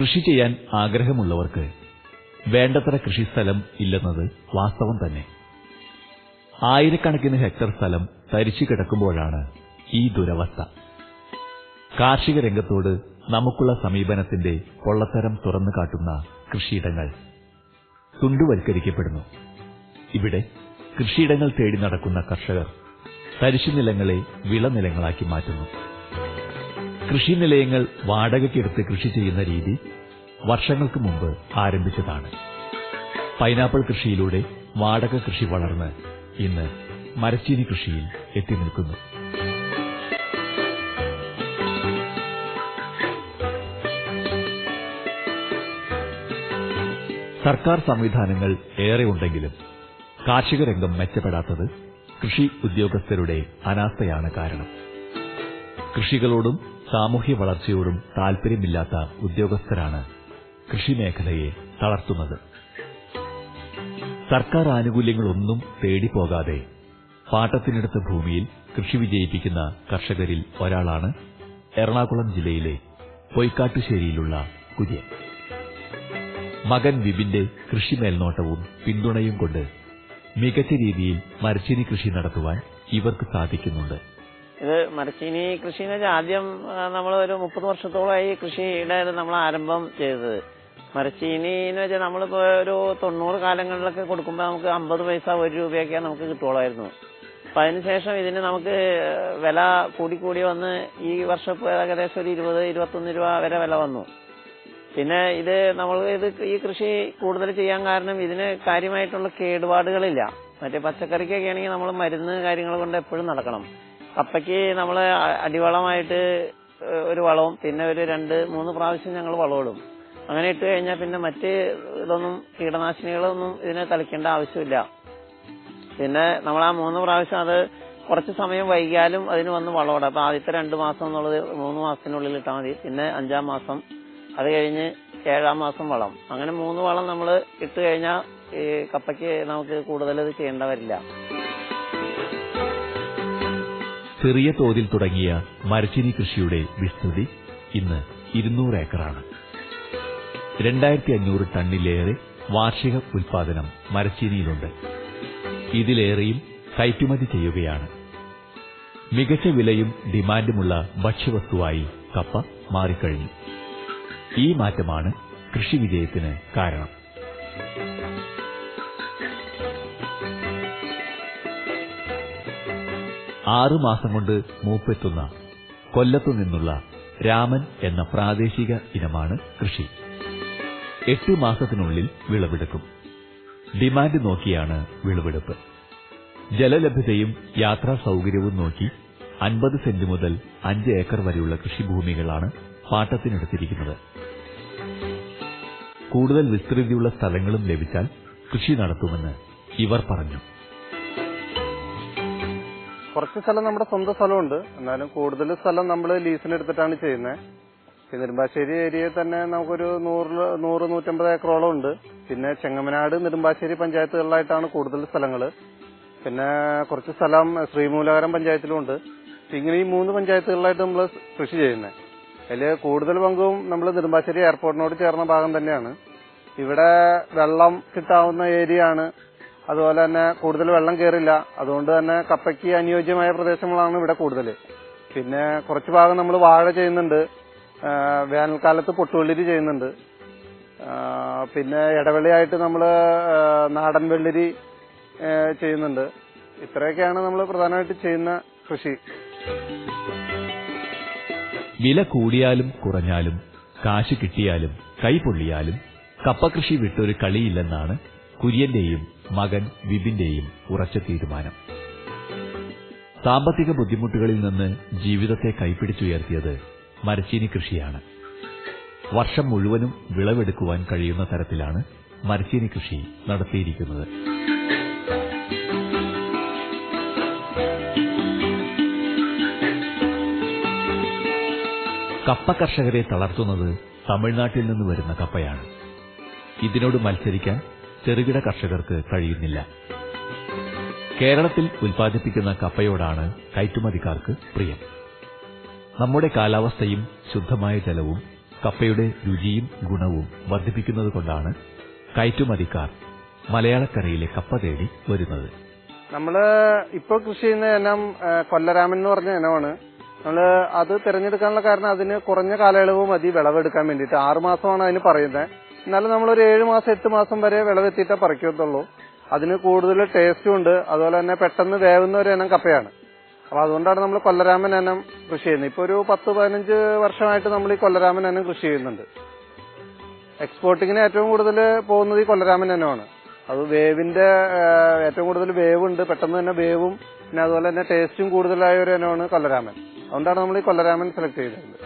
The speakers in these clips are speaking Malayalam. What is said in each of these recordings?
കൃഷി ചെയ്യാൻ ആഗ്രഹമുള്ളവർക്ക് വേണ്ടത്ര കൃഷിസ്ഥലം ഇല്ലെന്നത് വാസ്തവം തന്നെ. ആയിരക്കണക്കിന് ഹെക്ടർ സ്ഥലം തരിച്ചു കിടക്കുമ്പോഴാണ് ഈ ദുരവസ്ഥ. കാർഷിക രംഗത്തോട് നമുക്കുള്ള സമീപനത്തിന്റെ പൊള്ളത്തരം തുറന്നു കാട്ടുന്ന കൃഷിയിടങ്ങൾ തുണ്ടുവൽക്കരിക്കപ്പെടുന്നു. ഇവിടെ കൃഷിയിടങ്ങൾ തേടി നടക്കുന്ന കർഷകർ തരിശുനിലങ്ങളെ വിളനിലങ്ങളാക്കി മാറ്റുന്നു. കൃഷിനിലയങ്ങൾ വാടകയ്ക്കെടുത്ത് കൃഷി ചെയ്യുന്ന രീതി വർഷങ്ങൾക്ക് മുമ്പ് ആരംഭിച്ചതാണ്. പൈനാപ്പിൾ കൃഷിയിലൂടെ വാടക കൃഷി വളർന്ന് ഇന്ന് മരച്ചീനി കൃഷിയിൽ എത്തി നിൽക്കുന്നു. സർക്കാർ സംവിധാനങ്ങൾ ഏറെ ഉണ്ടെങ്കിലും കാർഷിക രംഗം മെച്ചപ്പെടാത്തത് കൃഷി ഉദ്യോഗസ്ഥരുടെ അനാസ്ഥയാണ് കാരണം. കൃഷികളോടും സാമൂഹ്യ വളർച്ചയോടും താൽപര്യമില്ലാത്ത ഉദ്യോഗസ്ഥരാണ് കൃഷിമേഖലയെ തളർത്തുന്നത്. സർക്കാർ ആനുകൂല്യങ്ങളൊന്നും തേടിപ്പോകാതെ പാട്ടത്തിനെടുത്ത ഭൂമിയിൽ കൃഷി വിജയിപ്പിക്കുന്ന കർഷകരിൽ ഒരാളാണ് എറണാകുളം ജില്ലയിലെ പൊയ്ക്കാട്ടുശ്ശേരിയിലുള്ള കുര്യൻ. മകൻ വിപിന്റെ കൃഷി മേൽനോട്ടവും പിന്തുണയും കൊണ്ട് മികച്ച രീതിയിൽ മരച്ചീനി കൃഷി നടത്തുവാൻ ഇവർക്ക് സാധിക്കുന്നുണ്ട്. ഇത് മരച്ചീനി കൃഷി എന്ന് വെച്ചാൽ ആദ്യം നമ്മൾ ഒരു മുപ്പത് വർഷത്തോളമായി കൃഷിയുടെ നമ്മൾ ആരംഭം ചെയ്തത്. മരച്ചീനി എന്ന് വെച്ചാൽ നമ്മളിപ്പോ ഒരു തൊണ്ണൂറ് കാലങ്ങളിലൊക്കെ കൊടുക്കുമ്പോൾ നമുക്ക് അമ്പത് പൈസ ഒരു രൂപയൊക്കെ നമുക്ക് കിട്ടുള്ളായിരുന്നു അപ്പൊ അതിനുശേഷം ഇതിന് നമുക്ക് വില കൂടി കൂടി വന്ന് ഈ വർഷം ഏകദേശം ഒരു ഇരുപത് ഇരുപത്തൊന്ന് രൂപ വരെ വില വന്നു. പിന്നെ ഇത് നമ്മൾ ഇത് ഈ കൃഷി കൂടുതൽ ചെയ്യാൻ കാരണം ഇതിന് കാര്യമായിട്ടുള്ള കേടുപാടുകളില്ല. മറ്റേ പച്ചക്കറിക്കൊക്കെ ആണെങ്കിൽ നമ്മൾ മരുന്ന് കാര്യങ്ങൾ കൊണ്ട് എപ്പോഴും നടക്കണം. കപ്പയ്ക്ക് നമ്മൾ അടിവളമായിട്ട് ഒരു വളവും പിന്നെ ഒരു രണ്ട് മൂന്ന് പ്രാവശ്യം ഞങ്ങൾ വളമിടും. അങ്ങനെ ഇട്ട് കഴിഞ്ഞാൽ പിന്നെ മറ്റ് ഇതൊന്നും കീടനാശിനികളൊന്നും ഇതിനെ തളിക്കേണ്ട ആവശ്യമില്ല. പിന്നെ നമ്മൾ ആ മൂന്ന് പ്രാവശ്യം അത് കുറച്ച് സമയം വൈകിയാലും അതിന് വന്ന് വളമിടാം. അപ്പൊ ആദ്യത്തെ രണ്ട് മാസം എന്നുള്ളത് മൂന്ന് മാസത്തിനുള്ളിൽ ഇട്ടാൽ മതി. പിന്നെ അഞ്ചാം മാസം അത് കഴിഞ്ഞ് ഏഴാം മാസം വളം. അങ്ങനെ മൂന്ന് വളം നമ്മൾ ഇട്ട് കഴിഞ്ഞാൽ ഈ കപ്പയ്ക്ക് നമുക്ക് കൂടുതൽ ഇത് ചെയ്യേണ്ട വരില്ല. ചെറിയ തോതിൽ തുടങ്ങിയ മരച്ചിനി കൃഷിയുടെ വിസ്തൃതി ഇന്ന് ഇരുന്നൂറ് ഏക്കറാണ്. രണ്ടായിരത്തി അഞ്ഞൂറ് ടണ്ണിലേറെ വാർഷിക ഉൽപാദനം മരച്ചീനിയിലുണ്ട്. ഇതിലേറെയും കയറ്റുമതി ചെയ്യുകയാണ്. മികച്ച വിലയും ഡിമാൻഡുമുള്ള ഭക്ഷ്യവസ്തുവായി കപ്പ മാറിക്കഴിഞ്ഞു. ഈ മാറ്റമാണ് കൃഷി വിജയത്തിന് കാരണം. ആറു മാസം കൊണ്ട് മൂപ്പെത്തുന്ന കൊല്ലത്തു നിന്നുള്ള രാമൻ എന്ന പ്രാദേശിക ഇനമാണ് കൃഷി. എട്ട് മാസത്തിനുള്ളിൽ വിളവെടുക്കും. ഡിമാൻഡ് നോക്കിയാണ് വിളവെടുപ്പ്. ജലലഭ്യതയും യാത്രാ സൌകര്യവും നോക്കി അൻപത് സെന്റ് മുതൽ അഞ്ച് ഏക്കർ വരെയുള്ള കൃഷിഭൂമികളാണ് പാട്ടത്തിനെടുത്തിരിക്കുന്നത്. കൂടുതൽ വിസ്തൃതിയുള്ള സ്ഥലങ്ങളും ലഭിച്ചാൽ കൃഷി നടത്തുമെന്ന് ഇവർ പറഞ്ഞു. കുറച്ച് സ്ഥലം നമ്മുടെ സ്വന്തം സ്ഥലമുണ്ട്. എന്നാലും കൂടുതൽ സ്ഥലം നമ്മൾ ലീസിനെടുത്തിട്ടാണ് ചെയ്യുന്നത് പിന്നെ നെടുമ്പാശ്ശേരി ഏരിയയിൽ തന്നെ നമുക്കൊരു നൂറ് നൂറ് നൂറ്റമ്പത് ഏക്കറോളം ഉണ്ട്. പിന്നെ ചെങ്ങമനാട് നെടുമ്പാശ്ശേരി പഞ്ചായത്തുകളിലായിട്ടാണ് കൂടുതൽ സ്ഥലങ്ങൾ പിന്നെ കുറച്ച് സ്ഥലം ശ്രീമൂലകരം പഞ്ചായത്തിലുമുണ്ട് ഇങ്ങനെ ഈ മൂന്ന് പഞ്ചായത്തുകളിലായിട്ട് നമ്മൾ കൃഷി ചെയ്യുന്നത് അതിൽ കൂടുതൽ പങ്കും നമ്മൾ നെടുമ്പാശ്ശേരി എയർപോർട്ടിനോട് ചേർന്ന ഭാഗം തന്നെയാണ്. ഇവിടെ വെള്ളം കിട്ടാവുന്ന ഏരിയ ആണ് അതുപോലെ തന്നെ കൂടുതൽ വെള്ളം കയറില്ല അതുകൊണ്ട് തന്നെ കപ്പയ്ക്ക് അനുയോജ്യമായ പ്രദേശങ്ങളാണ് ഇവിടെ കൂടുതൽ. പിന്നെ കുറച്ച് ഭാഗം നമ്മൾ വാഴ ചെയ്യുന്നുണ്ട്. വേനൽക്കാലത്ത് പൊട്ടുവെള്ളരി ചെയ്യുന്നുണ്ട്. പിന്നെ ഇടവേളയായിട്ട് നമ്മൾ നാടൻ വെള്ളിരി ചെയ്യുന്നുണ്ട്. ഇത്രയൊക്കെയാണ് നമ്മൾ പ്രധാനമായിട്ട് ചെയ്യുന്ന കൃഷി. വില കൂടിയാലും കുറഞ്ഞാലും കാശ് കിട്ടിയാലും കൈ പൊള്ളിയാലും കപ്പകൃഷി വിട്ടൊരു കളിയില്ലെന്നാണ് കുര്യന്റെയും മകൻ വിപിന്റെയും ഉറച്ച തീരുമാനം. സാമ്പത്തിക ബുദ്ധിമുട്ടുകളിൽ നിന്ന് ജീവിതത്തെ കൈപ്പിടിച്ചുയർത്തിയത് മരച്ചീനി കൃഷിയാണ്. വർഷം മുഴുവനും വിളവെടുക്കുവാൻ കഴിയുന്ന തരത്തിലാണ് മരച്ചീനി കൃഷി നടത്തിയിരിക്കുന്നത്. കപ്പ കർഷകരെ തളർത്തുന്നത് തമിഴ്നാട്ടിൽ നിന്ന് വരുന്ന കപ്പയാണ്. ഇതിനോട് മത്സരിക്കാൻ ചെറുകിട കർഷകർക്ക് കഴിയുന്നില്ല. കേരളത്തിൽ ഉൽപ്പാദിപ്പിക്കുന്ന കപ്പയോടാണ് കയറ്റുമതിക്കാർക്ക് പ്രിയം. നമ്മുടെ കാലാവസ്ഥയും ശുദ്ധമായ ജലവും കപ്പയുടെ രുചിയും ഗുണവും വർദ്ധിപ്പിക്കുന്നതുകൊണ്ടാണ് കയറ്റുമതിക്കാർ മലയാളക്കരയിലെ കപ്പ തേടി വരുന്നത്. നമ്മൾ ഇപ്പോൾ കൃഷി ചെയ്യുന്ന ഇനം കൊല്ലരാമൻ എന്ന് പറഞ്ഞ ഇനമാണ്. നമ്മൾ അത് തിരഞ്ഞെടുക്കാനുള്ള കാരണം അതിന് കുറഞ്ഞ കാലയളവ് മതി വിളവെടുക്കാൻ വേണ്ടിയിട്ട്. ആറുമാസമാണ് അതിന് പറയുന്നത്. എന്നാലും നമ്മൾ ഒരു ഏഴ് മാസം എട്ട് മാസം വരെ വിളവെത്തിയിട്ടേ പറിക്കത്തുള്ളൂ. അതിന് കൂടുതൽ ടേസ്റ്റും ഉണ്ട്. അതുപോലെ തന്നെ പെട്ടെന്ന് വേവുന്ന ഒരു ഇനം കപ്പയാണ്. അപ്പൊ അതുകൊണ്ടാണ് നമ്മൾ കൊല്ലരാമൻ ഇനം കൃഷി ചെയ്യുന്നത്. ഇപ്പൊ ഒരു പത്ത് പതിനഞ്ച് വർഷമായിട്ട് നമ്മൾ ഈ കൊല്ലരാമൻ ഇനം കൃഷി ചെയ്യുന്നുണ്ട്. എക്സ്പോർട്ടിങ്ങിന് ഏറ്റവും കൂടുതൽ പോകുന്നത് ഈ കൊല്ലരാമൻ ഇനമാണ്. അത് വേവിന്റെ ഏറ്റവും കൂടുതൽ വേവ് ഉണ്ട് പെട്ടെന്ന് തന്നെ വേവും. പിന്നെ അതുപോലെ തന്നെ ടേസ്റ്റും കൂടുതലായ ഒരു ഇനമാണ് കൊല്ലരാമൻ. അതുകൊണ്ടാണ് നമ്മൾ ഈ കൊല്ലരാമൻ സെലക്ട് ചെയ്തത്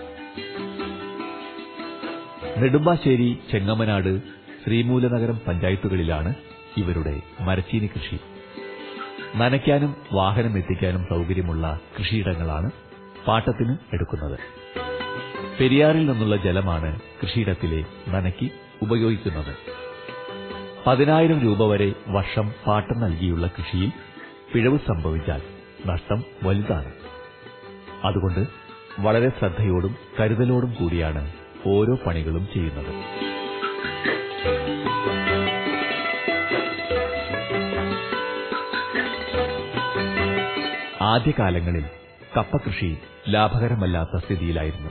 നെടുമ്പാശ്ശേരി ചെങ്ങമനാട് ശ്രീമൂലനഗരം പഞ്ചായത്തുകളിലാണ് ഇവരുടെ മരച്ചീനി കൃഷി. നനയ്ക്കാനും വാഹനം എത്തിക്കാനും സൗകര്യമുള്ള കൃഷിയിടങ്ങളാണ് പാട്ടത്തിന് എടുക്കുന്നത്. പെരിയാറിൽ നിന്നുള്ള ജലമാണ് കൃഷിയിടത്തിലെ നനയ്ക്ക് ഉപയോഗിക്കുന്നത്. പതിനായിരം രൂപ വരെ വർഷം പാട്ടം നൽകിയുള്ള കൃഷിയിൽ പിഴവ് സംഭവിച്ചാൽ നഷ്ടം വലുതാണ്. അതുകൊണ്ട് വളരെ ശ്രദ്ധയോടും കരുതലോടും കൂടിയാണ് ഓരോ പണികളും ചെയ്യുന്നത്. ആദ്യകാലങ്ങളിൽ കപ്പകൃഷി ലാഭകരമല്ലാത്ത സ്ഥിതിയിലായിരുന്നു.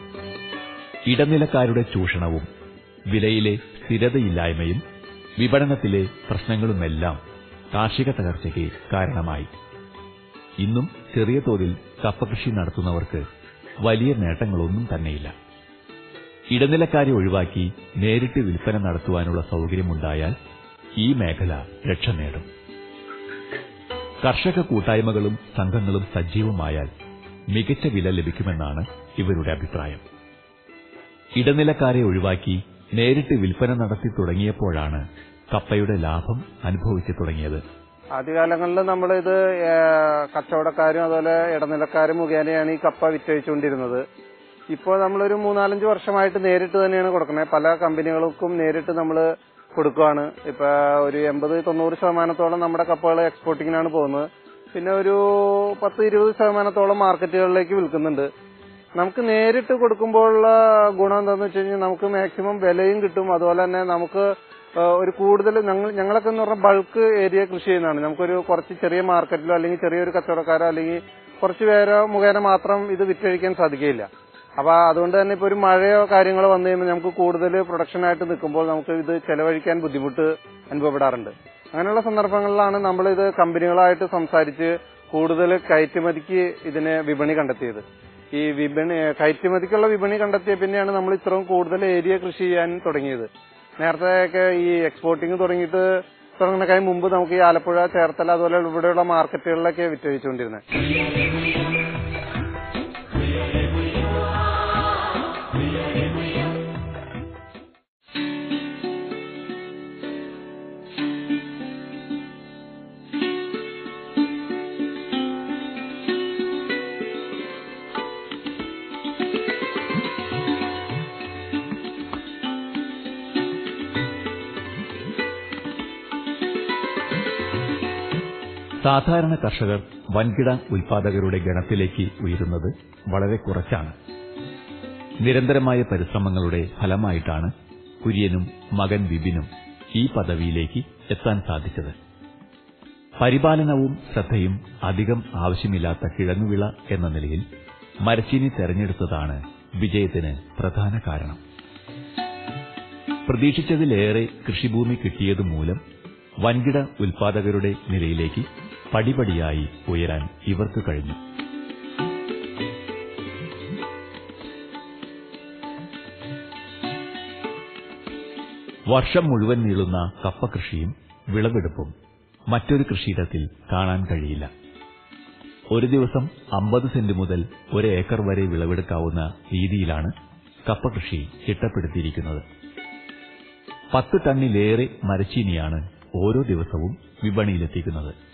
ഇടനിലക്കാരുടെ ചൂഷണവും വിലയിലെ സ്ഥിരതയില്ലായ്മയും വിപണനത്തിലെ പ്രശ്നങ്ങളുമെല്ലാം കാർഷിക തകർച്ചയ്ക്ക് കാരണമായി. ഇന്നും ചെറിയ തോതിൽ കപ്പകൃഷി നടത്തുന്നവർക്ക് വലിയ നേട്ടങ്ങളൊന്നും തന്നെയില്ല. ഇടനിലക്കാരെ ഒഴിവാക്കി നേരിട്ട് വിൽപ്പന നടത്തുവാനുള്ള സൗകര്യമുണ്ടായാൽ ഈ മേഖല രക്ഷ നേടും. കർഷക കൂട്ടായ്മകളും സംഘങ്ങളും സജീവമായാൽ മികച്ച വില ലഭിക്കുമെന്നാണ് ഇവരുടെ അഭിപ്രായം. ഇടനിലക്കാരെ ഒഴിവാക്കി നേരിട്ട് വിൽപ്പന നടത്തി തുടങ്ങിയപ്പോഴാണ് കപ്പയുടെ ലാഭം അനുഭവിച്ചു തുടങ്ങിയത്. ആദ്യകാലങ്ങളിൽ നമ്മളിത് ഇത് കച്ചവടക്കാരും അതുപോലെ ഇടനിലക്കാരും മുഖേനയാണ് ഈ കപ്പ വിറ്റഴിച്ചുകൊണ്ടിരുന്നത്. ഇപ്പോൾ നമ്മളൊരു മൂന്നാലഞ്ച് വർഷമായിട്ട് നേരിട്ട് തന്നെയാണ് കൊടുക്കുന്നത്. പല കമ്പനികൾക്കും നേരിട്ട് നമ്മൾ കൊടുക്കുകയാണ് ഇപ്പൊ ഒരു എൺപത് തൊണ്ണൂറ് ശതമാനത്തോളം നമ്മുടെ കപ്പകൾ എക്സ്പോർട്ടിങ്ങിനാണ് പോകുന്നത്. പിന്നെ ഒരു പത്ത് ഇരുപത് ശതമാനത്തോളം മാർക്കറ്റുകളിലേക്ക് വിൽക്കുന്നുണ്ട്. നമുക്ക് നേരിട്ട് കൊടുക്കുമ്പോഴുള്ള ഗുണം എന്താണെന്ന് വെച്ച് കഴിഞ്ഞാൽ നമുക്ക് മാക്സിമം വിലയും കിട്ടും. അതുപോലെ തന്നെ നമുക്ക് ഒരു കൂടുതൽ ഞങ്ങളൊക്കെ എന്ന് പറഞ്ഞാൽ ബൾക്ക് ഏരിയ കൃഷി ചെയ്യുന്നതാണ്. നമുക്കൊരു കുറച്ച് ചെറിയ മാർക്കറ്റിലോ അല്ലെങ്കിൽ ചെറിയൊരു കച്ചവടക്കാരോ അല്ലെങ്കിൽ കുറച്ച് പേരോ മുഖേന മാത്രം ഇത് വിറ്റഴിക്കാൻ സാധിക്കില്ല അപ്പൊ അതുകൊണ്ട് തന്നെ ഇപ്പൊ ഒരു മഴയോ കാര്യങ്ങളോ വന്നു കഴിയുമ്പോൾ നമുക്ക് കൂടുതൽ പ്രൊഡക്ഷൻ ആയിട്ട് നിൽക്കുമ്പോൾ നമുക്ക് ഇത് ചെലവഴിക്കാൻ ബുദ്ധിമുട്ട് അനുഭവപ്പെടാറുണ്ട്. അങ്ങനെയുള്ള സന്ദർഭങ്ങളിലാണ് നമ്മൾ ഇത് കമ്പനികളായിട്ട് സംസാരിച്ച് കൂടുതൽ കയറ്റുമതിക്ക് ഇതിന് വിപണി കണ്ടെത്തിയത്. ഈ വിപണി കയറ്റുമതിക്കുള്ള വിപണി കണ്ടെത്തിയ പിന്നെയാണ് നമ്മൾ ഇത്രയും കൂടുതൽ ഏരിയ കൃഷി ചെയ്യാൻ തുടങ്ങിയത്. നേരത്തെയൊക്കെ ഈ എക്സ്പോർട്ടിങ് തുടങ്ങിയിട്ട് തുടങ്ങുന്നതിന് മുമ്പ് നമുക്ക് ഈ ആലപ്പുഴ ചേർത്തല അതുപോലെ ഇവിടെയുള്ള മാർക്കറ്റുകളിലൊക്കെ വിറ്റഴിച്ചുകൊണ്ടിരുന്നത് സാധാരണ കർഷകർ വൻകിട ഉൽപാദകരുടെ ഗണത്തിലേക്ക് ഉയരുന്നത് വളരെ കുറച്ചാണ്. നിരന്തരമായ പരിശ്രമങ്ങളുടെ ഫലമായിട്ടാണ് കുര്യനും മകൻ വിപിനും ഈ പദവിയിലേക്ക് എത്താൻ സാധിച്ചത്. പരിപാലനവും ശ്രദ്ധയും അധികം ആവശ്യമില്ലാത്ത കിഴങ്ങുവിള എന്ന നിലയിൽ മരച്ചീനി തെരഞ്ഞെടുത്തതാണ് വിജയത്തിന് പ്രധാന കാരണം. പ്രതീക്ഷിച്ചതിലേറെ കൃഷിഭൂമി കിട്ടിയതുമൂലം വൻകിട ഉൽപാദകരുടെ നിലയിലേക്ക് പടിപടിയായി ഉയരാൻ ഇവർക്ക് കഴിഞ്ഞു. വർഷം മുഴുവൻ നീളുന്ന കപ്പ കൃഷിയും വിളവെടുപ്പും മറ്റൊരു കൃഷിയിടത്തിൽ കാണാൻ കഴിയില്ല. ഒരു ദിവസം അമ്പത് സെന്റ് മുതൽ ഒരു ഏക്കർ വരെ വിളവെടുക്കാവുന്ന രീതിയിലാണ് കപ്പ കൃഷി ചിട്ടപ്പെടുത്തിയിരിക്കുന്നത്. പത്ത് ടണ്ണിലേറെ മരച്ചീനിയാണ് ഓരോ ദിവസവും വിപണിയിലെത്തിക്കുന്നത്.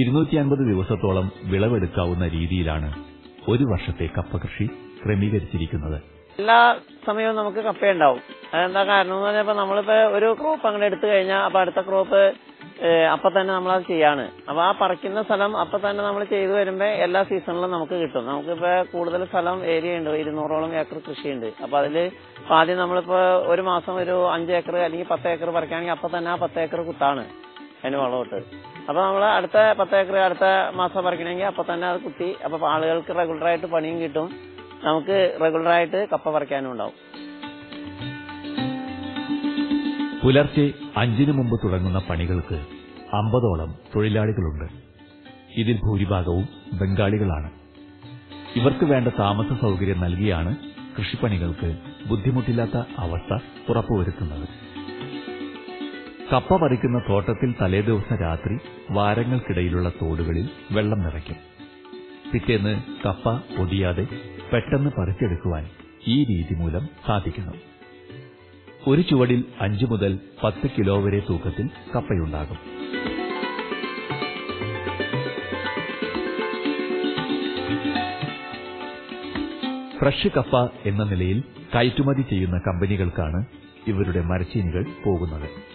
ഇരുന്നൂറ്റി അൻപത് ദിവസത്തോളം വിളവെടുക്കാവുന്ന രീതിയിലാണ് ഒരു വർഷത്തെ കപ്പ കൃഷി ക്രമീകരിച്ചിരിക്കുന്നത്. എല്ലാ സമയവും നമുക്ക് കപ്പയുണ്ടാവും. അതെന്താ കാരണം എന്ന് പറഞ്ഞപ്പോ നമ്മളിപ്പോ ഒരു ക്രോപ്പ് അങ്ങനെ എടുത്തു കഴിഞ്ഞാൽ അപ്പൊ അടുത്ത ക്രോപ്പ് അപ്പൊ തന്നെ നമ്മൾ അത് ചെയ്യാണ്. അപ്പൊ ആ പറിക്കുന്ന സ്ഥലം അപ്പൊ തന്നെ നമ്മൾ ചെയ്തു വരുമ്പോ എല്ലാ സീസണിലും നമുക്ക് കിട്ടും. നമുക്കിപ്പോ കൂടുതൽ സ്ഥലം ഏരിയ ഉണ്ട്. ഇരുന്നൂറോളം ഏക്കർ കൃഷിയുണ്ട്. അപ്പൊ അതിൽ ആദ്യം നമ്മളിപ്പോ ഒരു മാസം ഒരു അഞ്ച് ഏക്കർ അല്ലെങ്കിൽ പത്ത് ഏക്കർ പറിക്കുകയാണെങ്കിൽ അപ്പൊ തന്നെ ആ പത്ത് ഏക്കർ കുത്താണ്. അതിന് വളമിട്ട് അപ്പൊ നമ്മൾ അടുത്ത പത്ത് ഏക്കർ അടുത്ത മാസം പറിക്കണമെങ്കിൽ അപ്പൊ തന്നെ അത് കുത്തി അപ്പൊ ആളുകൾക്ക് റെഗുലർ ആയിട്ട് പണിയും കിട്ടും. നമുക്ക് റെഗുലർ ആയിട്ട് കപ്പ പറിക്കാനും ഉണ്ടാവും. പുലർച്ചെ അഞ്ചിനു മുമ്പ് തുടങ്ങുന്ന പണികൾക്ക് അമ്പതോളം തൊഴിലാളികളുണ്ട്. ഇതിൽ ഭൂരിഭാഗവും ബംഗാളികളാണ്. ഇവർക്ക് വേണ്ട താമസ സൗകര്യം നൽകിയാണ് കൃഷിപ്പണികൾക്ക് ബുദ്ധിമുട്ടില്ലാത്ത അവസ്ഥ ഉറപ്പുവരുത്തുന്നത്. കപ്പ പറിക്കുന്ന തോട്ടത്തിൽ തലേദിവസം രാത്രി വാരങ്ങൾക്കിടയിലുള്ള തോടുകളിൽ വെള്ളം നിറയ്ക്കും. പിറ്റേന്ന് കപ്പ പൊതിയാതെ പെട്ടെന്ന് പറിച്ചെടുക്കുവാൻ ഈ രീതി മൂലം സാധിക്കുന്നു ഒരു ചുവടിൽ അഞ്ചു മുതൽ പത്ത് കിലോ വരെ തൂക്കത്തിൽ കപ്പയുണ്ടാകും. ഫ്രഷ് കപ്പ എന്ന നിലയിൽ കയറ്റുമതി ചെയ്യുന്ന കമ്പനികൾക്കാണ് ഇവരുടെ മരച്ചീനികൾ പോകുന്നത്.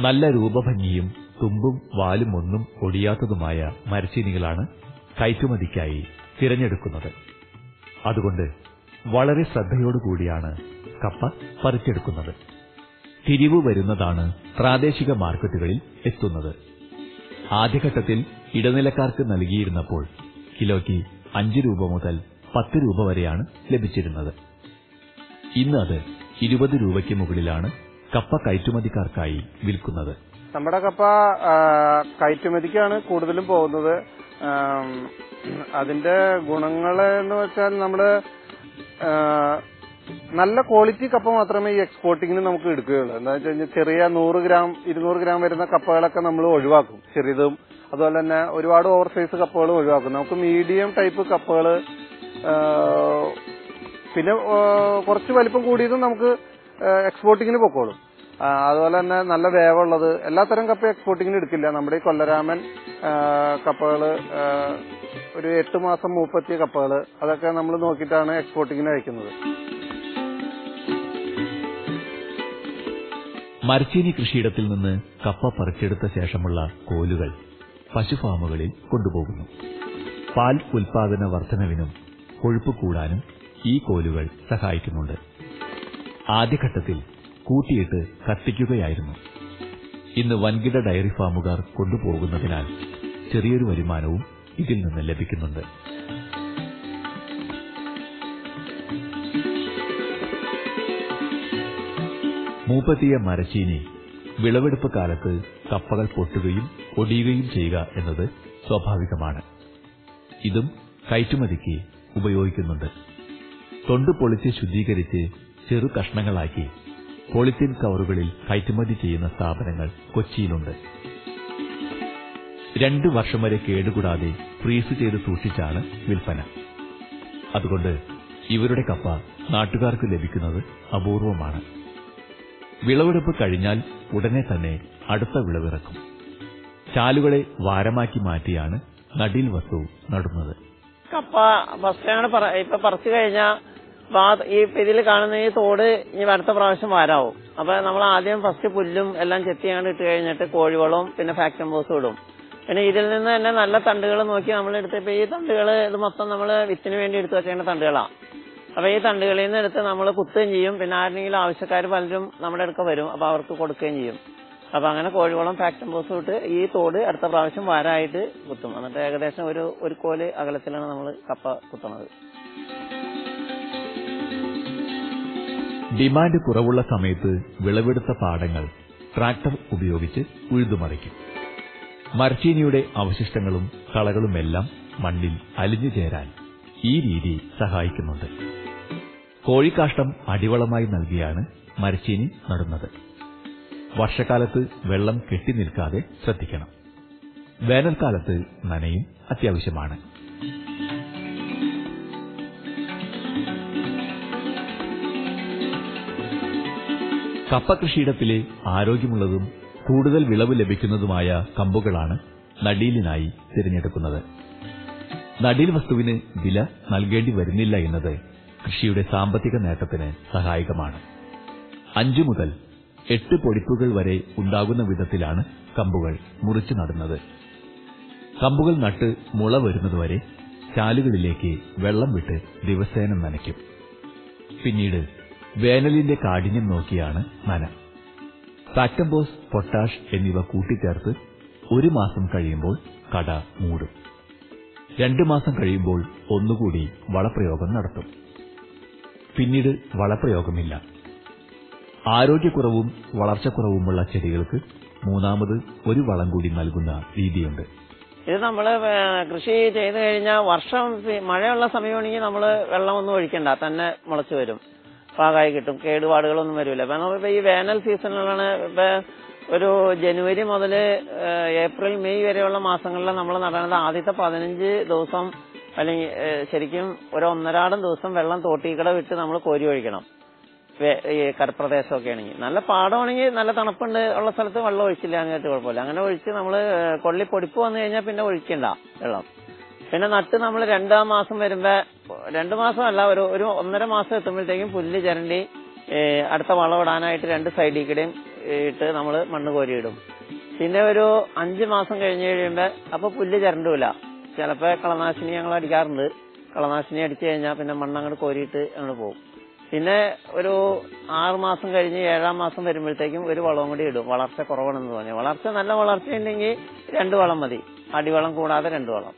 നല്ല രൂപഭംഗിയും തുമ്പും വാലും ഒന്നും ഒടിയാത്തതുമായ മരച്ചീനികളാണ് കയറ്റുമതിക്കായി തിരഞ്ഞെടുക്കുന്നത്. അതുകൊണ്ട് വളരെ ശ്രദ്ധയോടുകൂടിയാണ് കപ്പ പറിച്ചെടുക്കുന്നത്. തിരിവ് വരുന്നതാണ് പ്രാദേശിക മാർക്കറ്റുകളിൽ എത്തുന്നത്. ആദ്യഘട്ടത്തിൽ ഇടനിലക്കാർക്ക് നൽകിയിരുന്നപ്പോൾ കിലോയ്ക്ക് അഞ്ച് രൂപ മുതൽ പത്ത് രൂപ വരെയാണ് ലഭിച്ചിരുന്നത്. ഇന്ന് അത് ഇരുപത് രൂപയ്ക്ക് മുകളിലാണ് കപ്പ കയറ്റുമതിക്കാർക്കായി വിൽക്കുന്നത്. നമ്മുടെ കപ്പ കയറ്റുമതിക്കാണ് കൂടുതലും പോകുന്നത്. അതിന്റെ ഗുണങ്ങൾ എന്ന് വെച്ചാൽ നമ്മൾ നല്ല ക്വാളിറ്റി കപ്പ മാത്രമേ ഈ എക്സ്പോർട്ടിങ്ങിന് നമുക്ക് എടുക്കുകയുള്ളൂ. എന്താ വെച്ച് കഴിഞ്ഞാൽ ചെറിയ നൂറ് ഗ്രാം ഇരുന്നൂറ് ഗ്രാം വരുന്ന കപ്പകളൊക്കെ നമ്മൾ ഒഴിവാക്കും. ചെറിയതും അതുപോലെ തന്നെ ഒരുപാട് ഓവർ സൈസ് കപ്പകൾ ഒഴിവാക്കും. നമുക്ക് മീഡിയം ടൈപ്പ് കപ്പകൾ പിന്നെ കുറച്ച് വലിപ്പം കൂടിയതും നമുക്ക് എക്സ്പോർട്ടിങ്ങിന് പൊക്കോളും. അതുപോലെ തന്നെ നല്ല വേവുള്ളത്. എല്ലാത്തരം കപ്പ എക്സ്പോർട്ടിങ്ങിന് എടുക്കില്ല. നമ്മുടെ ഈ കൊല്ലരാമൻ കപ്പകൾ ഒരു എട്ട് മാസം മൂപ്പത്തിയ കപ്പകൾ അതൊക്കെ നമ്മൾ നോക്കിയിട്ടാണ് എക്സ്പോർട്ടിങ്ങിന് അയക്കുന്നത്. മരച്ചീനി കൃഷിയിടത്തിൽ നിന്ന് കപ്പ പറിച്ചെടുത്ത ശേഷമുള്ള കോലുകൾ പശുഫാമുകളിൽ കൊണ്ടുപോകുന്നു. പാൽ ഉൽപാദന വർധനവിനും കൊഴുപ്പ് കൂടാനും ഈ കോലുകൾ സഹായിക്കുന്നുണ്ട്. ആദ്യഘട്ടത്തിൽ കൂട്ടിയിട്ട് കത്തിക്കുകയായിരുന്നു. ഇന്ന് വൻകിട ഡയറി ഫാമുകാർ കൊണ്ടുപോകുന്നതിനാൽ ചെറിയൊരു വരുമാനവും ഇതിൽ നിന്ന് ലഭിക്കുന്നുണ്ട്. മൂപ്പത്തിയ മരച്ചീനി വിളവെടുപ്പ് കാലത്ത് കപ്പകൾ പൊട്ടുകയും ഒടിയുകയും ചെയ്യുക എന്നത് സ്വാഭാവികമാണ്. ഇതും കയറ്റുമതിക്ക് ഉപയോഗിക്കുന്നുണ്ട്. തൊണ്ട് പൊളിച്ച് ശുദ്ധീകരിച്ച് ചെറു കഷ്ണങ്ങളാക്കി പോളിത്തീൻ കവറുകളിൽ കയറ്റുമതി ചെയ്യുന്ന സ്ഥാപനങ്ങൾ കൊച്ചിയിലുണ്ട്. രണ്ടു വർഷം വരെ കേടുകൂടാതെ ഫ്രീസ് ചെയ്ത് സൂക്ഷിച്ചാണ് വിൽപ്പന. അതുകൊണ്ട് ഇവരുടെ കപ്പ നാട്ടുകാർക്ക് ലഭിക്കുന്നത് അപൂർവമാണ്. വിളവെടുപ്പ് കഴിഞ്ഞാൽ ഉടനെ തന്നെ അടുത്ത വിളവിറക്കും. ചാലുകളെ വാരമാക്കി മാറ്റിയാണ് നടീൽ വസ്തു നടുന്നത്. കപ്പ ഫസ്റ്റാണ് ഇപ്പൊ പറിച്ചു കഴിഞ്ഞാൽ ഈ ഇതിൽ കാണുന്ന ഈ തോട് ഇനി അടുത്ത പ്രാവശ്യം വരാവും. അപ്പൊ നമ്മൾ ആദ്യം ഫസ്റ്റ് പുല്ലും എല്ലാം ചെത്തിയാണ് ഇട്ട് കഴിഞ്ഞിട്ട് കോഴിവളവും പിന്നെ ഫാക്ടം ബോസും ഇടും. പിന്നെ ഇതിൽ നിന്ന് തന്നെ നല്ല തണ്ടുകൾ നോക്കി നമ്മൾ എടുത്തപ്പോ ഈ തണ്ടുകൾ ഇത് മൊത്തം നമ്മൾ വിത്തിന് വേണ്ടി എടുത്തു വെച്ചേണ്ട തണ്ടുകളാണ് അപ്പൊ ഈ തണ്ടുകളിൽ നിന്ന് എടുത്ത് നമ്മൾ കുത്തുകയും ചെയ്യും. പിന്നെ ആരെങ്കിലും ആവശ്യക്കാർ പലരും നമ്മുടെ അടുക്ക വരും. അപ്പൊ അവർക്ക് കൊടുക്കുകയും ചെയ്യും. അപ്പൊ അങ്ങനെ കോഴിവളം ഫാക്ടം ബോസ് ഇട്ട് ഈ തോട് അടുത്ത പ്രാവശ്യം വാരായിട്ട് കുത്തും. എന്നിട്ട് ഏകദേശം ഒരു ഒരു കോൽ അകലത്തിലാണ് നമ്മൾ കപ്പ കുത്തുന്നത് ഡിമാൻഡ് കുറവുള്ള സമയത്ത് വിളവെടുത്ത പാടങ്ങൾ ട്രാക്ടർ ഉപയോഗിച്ച് ഉഴുതുമറിക്കും. മരച്ചീനിയുടെ അവശിഷ്ടങ്ങളും കളകളുമെല്ലാം മണ്ണിൽ അലിഞ്ഞു ചേരാൻ ഈ രീതി സഹായിക്കുന്നുണ്ട്. കോഴിക്കാഷ്ടം അടിവളമായി നൽകിയാണ് മരച്ചീനി നടുന്നത്. വർഷക്കാലത്ത് വെള്ളം കെട്ടി നിൽക്കാതെ ശ്രദ്ധിക്കണം. വേനൽക്കാലത്ത് നനയും അത്യാവശ്യമാണ്. കപ്പ കൃഷിയിടത്തിലെ ആരോഗ്യമുള്ളതും കൂടുതൽ വിളവ് ലഭിക്കുന്നതുമായ കമ്പുകളാണ് നടീലിനായി തിരഞ്ഞെടുക്കുന്നത്. നടീൽ വസ്തുവിന് വില നൽകേണ്ടി വരുന്നില്ല എന്നത് കൃഷിയുടെ സാമ്പത്തിക നേട്ടത്തിന് സഹായകമാണ്. അഞ്ചു മുതൽ എട്ട് പൊടിപ്പുകൾ വരെ ഉണ്ടാകുന്ന വിധത്തിലാണ് കമ്പുകൾ മുറിച്ചു നടുന്നത്. കമ്പുകൾ നട്ട് മുള വരുന്നതുവരെ ചാലുകളിലേക്ക് വെള്ളം വിട്ട് ദിവസേന നനയ്ക്കും. പിന്നീട് വേനലിന്റെ കാഠിന്യം നോക്കിയാണ് നന ഫാക്ടംബോസ് പൊട്ടാഷ് എന്നിവ കൂട്ടിച്ചേർത്ത് ഒരു മാസം കഴിയുമ്പോൾ കട മൂടും. രണ്ടു മാസം കഴിയുമ്പോൾ ഒന്നുകൂടി വളപ്രയോഗം നടത്തും. പിന്നീട് വളപ്രയോഗമില്ല. ആരോഗ്യക്കുറവും വളർച്ചക്കുറവുമുള്ള ചെടികൾക്ക് മൂന്നാമത് ഒരു വളം കൂടി നൽകുന്ന രീതിയുണ്ട്. ഇത് നമ്മൾ കൃഷി ചെയ്തു കഴിഞ്ഞാൽ വർഷം മഴയുള്ള സമയമാണെങ്കിൽ നമ്മൾ വെള്ളമൊന്നും ഒഴിക്കണ്ട തന്നെ മുളച്ചു വരും. പാകമായി കിട്ടും. കേടുപാടുകളൊന്നും വരില്ല. ഇപ്പൊ ഈ വേനൽ സീസണിലാണ് ഒരു ജനുവരി മുതൽ ഏപ്രിൽ മെയ് വരെയുള്ള മാസങ്ങളിൽ നമ്മൾ നടന്നത് ആദ്യത്തെ പതിനഞ്ച് ദിവസം അല്ലെങ്കിൽ ശരിക്കും ഒരു ഒന്നരാടം ദിവസം വെള്ളം തോട്ടിക്കട വിട്ട് നമ്മൾ കോരി ഒഴിക്കണം. ഈ കരപ്രദേശമൊക്കെ ആണെങ്കിൽ. നല്ല പാടമാണെങ്കിൽ നല്ല തണുപ്പുണ്ട്. ഉള്ള സ്ഥലത്ത് വെള്ളം ഒഴിച്ചില്ല അങ്ങനത്തെ കുഴപ്പമില്ല. അങ്ങനെ ഒഴിച്ച് നമ്മൾ കൊള്ളി പൊടിപ്പ് വന്നു കഴിഞ്ഞാൽ പിന്നെ ഒഴിക്കണ്ട വെള്ളം. പിന്നെ നട്ട് നമ്മൾ രണ്ടാം മാസം വരുമ്പോ രണ്ടു മാസമല്ല ഒരു ഒരു ഒന്നര മാസം എത്തുമ്പോഴത്തേക്കും പുല്ല് ചിരണ്ടി അടുത്ത വളമിടാനായിട്ട് രണ്ട് സൈഡിൽ കൂടെയും ഇട്ട് നമ്മൾ മണ്ണ് കോരിയിടും. പിന്നെ ഒരു അഞ്ച് മാസം കഴിഞ്ഞ് കഴിയുമ്പോ അപ്പൊ പുല്ല് ചിരണ്ടൂല. ചിലപ്പോ കളനാശിനി ഞങ്ങൾ അടിക്കാറുണ്ട്. കളനാശിനി അടിച്ചു കഴിഞ്ഞാൽ പിന്നെ മണ്ണ് അങ്ങോട്ട് കോരിയിട്ട് അങ്ങോട്ട് പോകും പിന്നെ ഒരു ആറ് മാസം കഴിഞ്ഞ് ഏഴാം മാസം വരുമ്പോഴത്തേക്കും ഒരു വളവും കൂടി ഇടും. വളർച്ച കുറവാണെന്ന് തോന്നി. വളർച്ച നല്ല വളർച്ച ഉണ്ടെങ്കിൽ രണ്ട് വളം മതി. അടിവളം കൂടാതെ രണ്ട് വളം.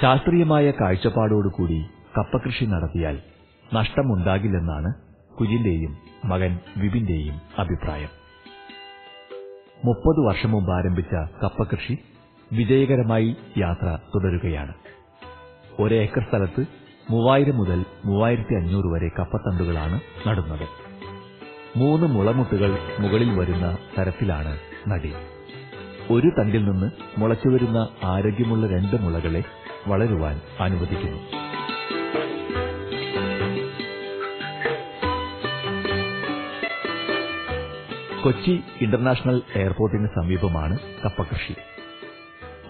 ശാസ്ത്രീയമായ കാഴ്ചപ്പാടോടുകൂടി കപ്പകൃഷി നടത്തിയാൽ നഷ്ടമുണ്ടാകില്ലെന്നാണ് കുജിന്റെയും മകൻ വിപിന്റെയും അഭിപ്രായം. മുപ്പത് വർഷം മുമ്പ് ആരംഭിച്ച കപ്പകൃഷി വിജയകരമായി യാത്ര തുടരുകയാണ്. ഒരേക്കർ സ്ഥലത്ത് മൂവായിരം മുതൽ മൂവായിരത്തി അഞ്ഞൂറ് വരെ കപ്പത്തണ്ടുകളാണ് നടുന്നത്. മൂന്ന് മുളമുട്ടുകൾ മുകളിൽ വരുന്ന തരത്തിലാണ് നടി. ഒരു തണ്ടിൽ നിന്ന് മുളച്ചുവരുന്ന ആരോഗ്യമുള്ള രണ്ട് മുളകളെ വളരുവാൻ അനുവദിക്കുന്നു. കൊച്ചി ഇന്റർനാഷണൽ എയർപോർട്ടിന് സമീപമാണ് കപ്പകൃഷി.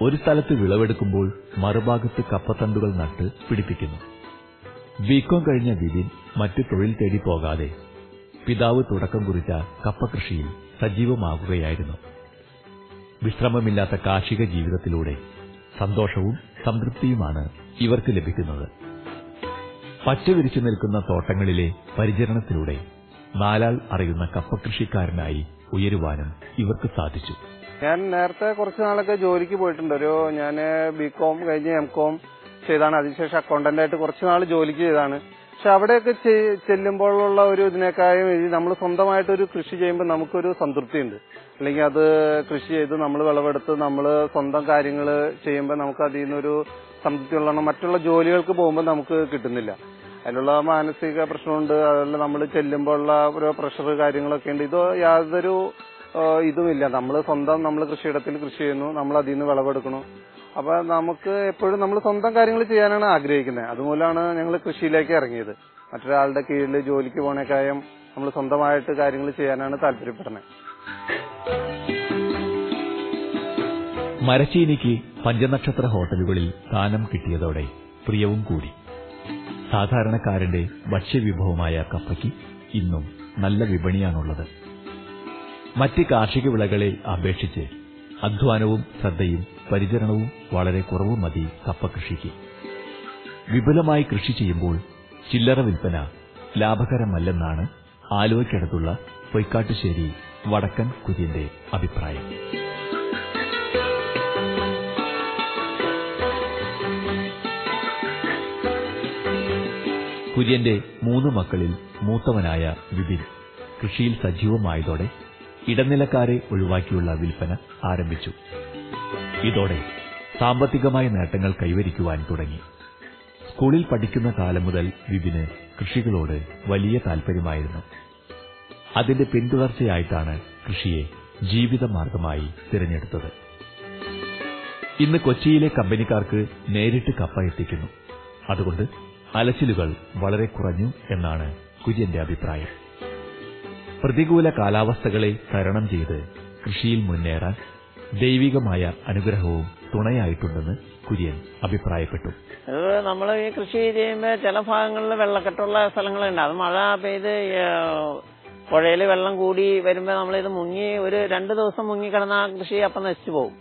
ഒരു സ്ഥലത്ത് വിളവെടുക്കുമ്പോൾ മറുഭാഗത്ത് കപ്പത്തണ്ടുകൾ നട്ട് പിടിപ്പിക്കുന്നു. ബികോം കഴിഞ്ഞ വിപിൻ മറ്റു തൊഴിൽ തേടി പോകാതെ പിതാവ് തുടക്കം കുറിച്ച കപ്പകൃഷിയിൽ സജീവമാകുകയായിരുന്നു. വിശ്രമമില്ലാത്ത കാർഷിക ജീവിതത്തിലൂടെ സന്തോഷവും സംതൃപ്തിയുമാണ് ഇവർക്ക് ലഭിക്കുന്നത്. പച്ചവിരിച്ചു നിൽക്കുന്ന തോട്ടങ്ങളിലെ പരിചരണത്തിലൂടെ നാലാൾ അറിയുന്ന കപ്പ കൃഷിക്കാരനായി ഉയരുവാനും ഇവർക്ക് സാധിച്ചു. ഞാൻ നേരത്തെ കുറച്ച് നാളൊക്കെ ജോലിക്ക് പോയിട്ടുണ്ട്. ഒരു ഞാൻ ബികോം കഴിഞ്ഞ് എം കോം ചെയ്താണ്. അതിനുശേഷം അക്കൗണ്ടന്റ് ആയിട്ട് കുറച്ച് നാൾ ജോലിക്ക് ചെയ്താണ്. പക്ഷെ അവിടെയൊക്കെ ചെല്ലുമ്പോഴുള്ള ഒരു ഇതിനേക്കാളും നമ്മൾ സ്വന്തമായിട്ട് ഒരു കൃഷി ചെയ്യുമ്പോൾ നമുക്കൊരു സംതൃപ്തി ഉണ്ട് അല്ലെങ്കിൽ അത് കൃഷി ചെയ്ത് നമ്മൾ വിളവെടുത്ത് നമ്മൾ സ്വന്തം കാര്യങ്ങൾ ചെയ്യുമ്പോൾ നമുക്ക് അതിൽ നിന്നൊരു സംതൃപ്തി ഉള്ളതാണ് മറ്റുള്ള ജോലികൾക്ക് പോകുമ്പോൾ നമുക്ക് കിട്ടുന്നില്ല. അതിനുള്ള മാനസിക പ്രശ്നമുണ്ട് അതല്ല നമ്മൾ ചെല്ലുമ്പോഴുള്ള ഓരോ പ്രഷർ കാര്യങ്ങളൊക്കെ ഉണ്ട്. ഇത് യാതൊരു ഇതുമില്ല. നമ്മൾ സ്വന്തം നമ്മൾ കൃഷിയിടത്തിൽ കൃഷി ചെയ്യുന്നു നമ്മൾ അതിൽ നിന്ന് വിളവെടുക്കണം അപ്പൊ നമുക്ക് എപ്പോഴും നമ്മൾ സ്വന്തം കാര്യങ്ങൾ ചെയ്യാനാണ് ആഗ്രഹിക്കുന്നത്. അതുമൂലമാണ് ഞങ്ങൾ കൃഷിയിലേക്ക് ഇറങ്ങിയത്. മറ്റൊരാളുടെ കീഴിൽ ജോലിക്ക് പോണേക്കായും നമ്മൾ സ്വന്തമായിട്ട് കാര്യങ്ങൾ ചെയ്യാനാണ് താല്പര്യപ്പെടുന്നത്. മരച്ചീനിക്ക് പഞ്ചനക്ഷത്ര ഹോട്ടലുകളിൽ സ്ഥാനം കിട്ടിയതോടെ പ്രിയവും കൂടി. സാധാരണക്കാരന്റെ ഭക്ഷ്യവിഭവമായ കപ്പയ്ക്ക് ഇന്നും നല്ല വിപണിയാണുള്ളത്. മറ്റ് കാർഷിക വിളകളെ അപേക്ഷിച്ച് അധ്വാനവും ശ്രദ്ധയും പരിചരണവും വളരെ കുറവ് മതി കപ്പകൃഷിക്ക് വിപുലമായി കൃഷി ചെയ്യുമ്പോൾ ചില്ലറ വിൽപ്പന ലാഭകരമല്ലെന്നാണ് ആലുവയ്ക്കടുത്തുള്ള പൊയ്ക്കാട്ടുശ്ശേരി വടക്കൻ കുര്യന്റെ അഭിപ്രായം. കുര്യന്റെ മൂന്ന് മക്കളിൽ മൂത്തവനായ വിപിൻ കൃഷിയിൽ സജീവമായതോടെ ഇടനിലക്കാരെ ഒഴിവാക്കിയുള്ള വിൽപ്പന ആരംഭിച്ചു. ഇതോടെ സാമ്പത്തികമായ നേട്ടങ്ങൾ കൈവരിക്കുവാൻ തുടങ്ങി. സ്കൂളിൽ പഠിക്കുന്ന കാലം മുതൽ വിപിന് കൃഷികളോട് വലിയ താൽപര്യമായിരുന്നു. അതിന്റെ പിന്തുടർച്ചയായിട്ടാണ് കൃഷിയെ ജീവിതമാർഗമായി തിരഞ്ഞെടുത്തത്. ഇന്ന് കൊച്ചിയിലെ കമ്പനിക്കാർക്ക് നേരിട്ട് കപ്പ എത്തിക്കുന്നു. അതുകൊണ്ട് അലച്ചിലുകൾ വളരെ കുറഞ്ഞു എന്നാണ് കുര്യന്റെ അഭിപ്രായം. പ്രതികൂല കാലാവസ്ഥകളെ തരണം ചെയ്ത് കൃഷിയിൽ മുന്നേറാൻ ദൈവികമായ അനുഗ്രഹവും തുണയായിട്ടുണ്ടെന്ന് കുര്യൻ അഭിപ്രായപ്പെട്ടു. നമ്മൾ ഈ കൃഷി ചെയ്യുമ്പോൾ ചില ഭാഗങ്ങളിൽ വെള്ളക്കെട്ടുള്ള സ്ഥലങ്ങളുണ്ട്. അത് മഴ പെയ്ത് പുഴയിൽ വെള്ളം കൂടി വരുമ്പോൾ നമ്മളിത് മുങ്ങി ഒരു രണ്ട് ദിവസം മുങ്ങി കിടന്ന ആ കൃഷി അപ്പൊ നശിച്ചു പോകും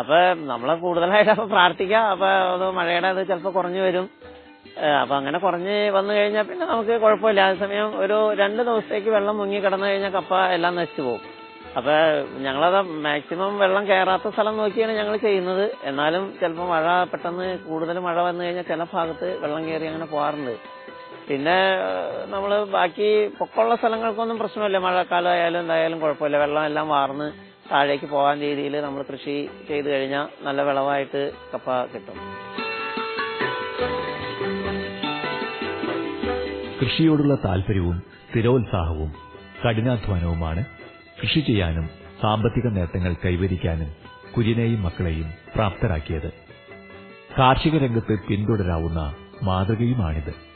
അപ്പൊ നമ്മൾ കൂടുതലായിട്ട് അപ്പൊ പ്രാർത്ഥിക്കാം. അപ്പൊ അത് മഴയുടെ അത് ചിലപ്പോൾ കുറഞ്ഞു വരും. അപ്പൊ അങ്ങനെ കുറഞ്ഞ് വന്നു കഴിഞ്ഞാൽ പിന്നെ നമുക്ക് കുഴപ്പമില്ല. അതേസമയം ഒരു രണ്ട് ദിവസത്തേക്ക് വെള്ളം മുങ്ങി കിടന്നു കഴിഞ്ഞാൽ കപ്പ എല്ലാം നശിച്ചു പോകും. അപ്പൊ ഞങ്ങളത് മാക്സിമം വെള്ളം കയറാത്ത സ്ഥലം നോക്കിയാണ് ഞങ്ങൾ ചെയ്യുന്നത്. എന്നാലും ചിലപ്പോൾ മഴ പെട്ടെന്ന് കൂടുതൽ മഴ വന്നു കഴിഞ്ഞാൽ ചില ഭാഗത്ത് വെള്ളം കയറി അങ്ങനെ പോകാറുണ്ട്. പിന്നെ നമ്മൾ ബാക്കി പൊക്കമുള്ള സ്ഥലങ്ങൾക്കൊന്നും പ്രശ്നമില്ല. മഴക്കാലം ആയാലും എന്തായാലും കുഴപ്പമില്ല. വെള്ളം എല്ലാം വാർന്ന് താഴേക്ക് പോകാൻ രീതിയിൽ നമ്മൾ കൃഷി ചെയ്തു കഴിഞ്ഞാൽ നല്ല വിളവായിട്ട് കപ്പ കിട്ടും. കൃഷിയോടുള്ള താൽപര്യവും സ്ഥിരോത്സാഹവും കഠിനാധ്വാനവുമാണ്. കൃഷി ചെയ്യാനും സാമ്പത്തിക നേട്ടങ്ങൾ കൈവരിക്കാനും കുര്യനെയും മക്കളെയും പ്രാപ്തരാക്കിയത്. കാർഷിക രംഗത്ത് പിന്തുടരാവുന്ന മാതൃകയുമാണിത്.